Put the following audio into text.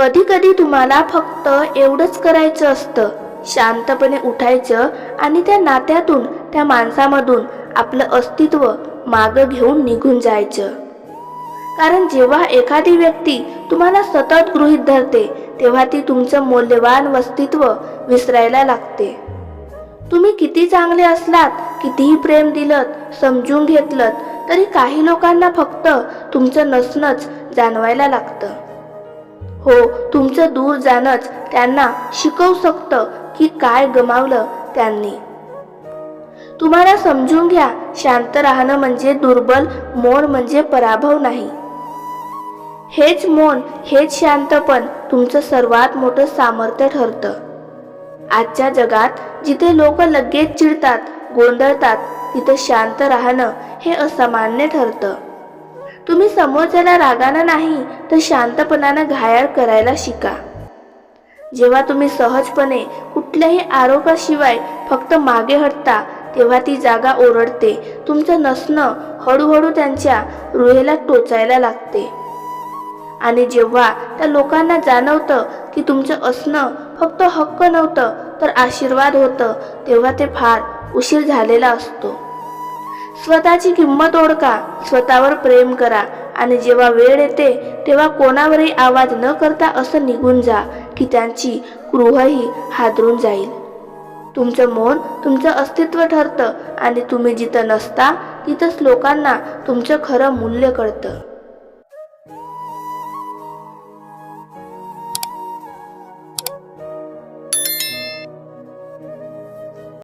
कधी कधी तुम्हाला फक्त एवढंच करायचं असतं. शांतपणे उठायचं आणि त्या नात्यातून त्या माणसामधून आपलं अस्तित्व मागं घेऊन निघून जायचं. कारण जेव्हा एखादी व्यक्ती तुम्हाला सतत गृहीत धरते तेव्हा ती तुमचं मौल्यवान अस्तित्व विसरायला लागते. तुम्ही किती चांगले असलात कितीही प्रेम दिलत समजून घेतलं तरी काही लोकांना फक्त तुमचं नसणंच जाणवायला लागतं. हो तुमचं दूर जाणंच त्यांना शिकवू शकतं की काय गमावलं त्यांनी. तुम्हाला समजून घ्या शांत राहणं म्हणजे दुर्बल मौन म्हणजे पराभव नाही. हेच मौन हेच शांतपण तुमचं सर्वात मोठं सामर्थ्य ठरतं. आजच्या जगात जिथे लोक लगेच चिडतात गोंधळतात तिथं शांत राहणं हे असामान्य ठरतं. तुम्ही समोरच्याला रागानं नाही तर शांतपणानं घायाळ करायला शिका. जेव्हा तुम्ही सहजपणे कुठल्याही आरोपाशिवाय फक्त मागे हटता तेव्हा ती जागा ओरडते. तुमचं नसणं हळूहळू त्यांच्या रुहेला टोचायला लागते. आणि जेव्हा त्या लोकांना जाणवतं की तुमचं असणं फक्त हक्क नव्हतं तर आशीर्वाद होतं तेव्हा ते फार उशीर झालेला असतो. स्वतःची किंमत ओळखा स्वतःवर प्रेम करा आणि जेव्हा वेळ येते तेव्हा कोणावरही आवाज न करता असं निघून जा की त्यांची गृहही हादरून जाईल. तुमचं मौन तुमचं अस्तित्व ठरतं आणि तुम्ही जिथं नसता तिथंच लोकांना तुमचं खरं मूल्य कळतं.